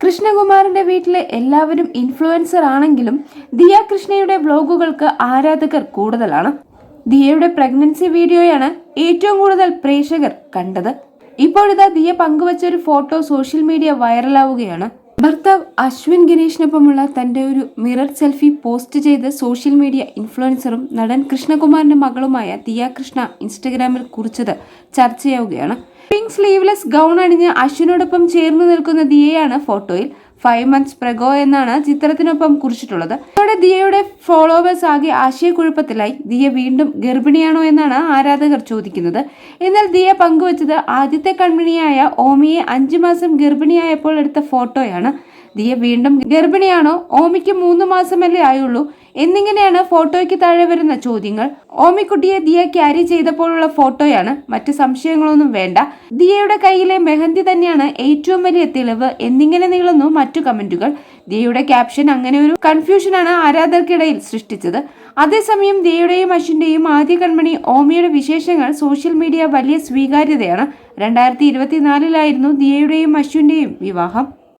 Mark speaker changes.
Speaker 1: കൃഷ്ണകുമാറിന്റെ വീട്ടിലെ എല്ലാവരും ഇൻഫ്ലുവൻസർ ആണെങ്കിലും ദിയ കൃഷ്ണയുടെ വ്ലോഗുകൾക്ക് ആരാധകർ കൂടുതലാണ്. ദിയയുടെ പ്രഗ്നൻസി വീഡിയോയാണ് ഏറ്റവും കൂടുതൽ പ്രേക്ഷകർ കണ്ടത്. ഇപ്പോഴിതാ ദിയ പങ്കുവച്ച ഒരു ഫോട്ടോ സോഷ്യൽ മീഡിയ വൈറലാവുകയാണ് ഭർത്താവ് അശ്വിൻ ഗണേഷിനൊപ്പമുള്ള തന്റെ ഒരു മിറർ സെൽഫി പോസ്റ്റ് ചെയ്ത് സോഷ്യൽ മീഡിയ ഇൻഫ്ലുവൻസറും നടൻ കൃഷ്ണകുമാറിന്റെ മകളുമായ ദിയ കൃഷ്ണ ഇൻസ്റ്റഗ്രാമിൽ കുറിച്ചത് ചർച്ചയാവുകയാണ്. സ്ലീവ്ലെസ് ഗൗൺ അണിഞ്ഞ് അശ്വിനോടൊപ്പം ചേർന്ന് നിൽക്കുന്ന ദിയയാണ് ഫോട്ടോയിൽ. ഫൈവ് മന്ത്സ് പ്രഗോ എന്നാണ് ചിത്രത്തിനൊപ്പം കുറിച്ചിട്ടുള്ളത്. ഇതോടെ ദിയയുടെ ഫോളോവേഴ്സ് ആകെ ആശയക്കുഴപ്പത്തിലായി. ദിയ വീണ്ടും ഗർഭിണിയാണോ എന്നാണ് ആരാധകർ ചോദിക്കുന്നത്. എന്നാൽ ദിയ പങ്കുവച്ചത് ആദ്യത്തെ കൺമിണിയായ ഓമിയെ അഞ്ചു മാസം ഗർഭിണിയായപ്പോൾ എടുത്ത ഫോട്ടോയാണ്. ദിയ വീണ്ടും ഗർഭിണിയാണോ? ഓമിക്ക് മൂന്ന് മാസമല്ലേ ആയുള്ളൂ? എന്നിങ്ങനെയാണ് ഫോട്ടോയ്ക്ക് താഴെ വരുന്ന ചോദ്യങ്ങൾ. ഓമിക്കുട്ടിയെ ദിയ ക്യാരി ചെയ്തപ്പോഴുള്ള ഫോട്ടോയാണ്. മറ്റ് സംശയങ്ങളൊന്നും വേണ്ട. ദിയയുടെ കയ്യിലെ മെഹന്തി തന്നെയാണ് ഏറ്റവും വലിയ തെളിവ് എന്നിങ്ങനെ നീളുന്നു മറ്റു കമന്റുകൾ. ദിയയുടെ ക്യാപ്ഷൻ അങ്ങനെ ഒരു കൺഫ്യൂഷനാണ് ആരാധകർക്കിടയിൽ സൃഷ്ടിച്ചത്. അതേസമയം ദിയയുടെയും അശ്വിന്റെയും ആദ്യ കൺമണി ഓമിയുടെ വിശേഷങ്ങൾ സോഷ്യൽ മീഡിയ വലിയ സ്വീകാര്യതയാണ്. രണ്ടായിരത്തി ഇരുപത്തിനാലിലായിരുന്നു ദിയയുടെയും അശ്വിന്റെയും വിവാഹം.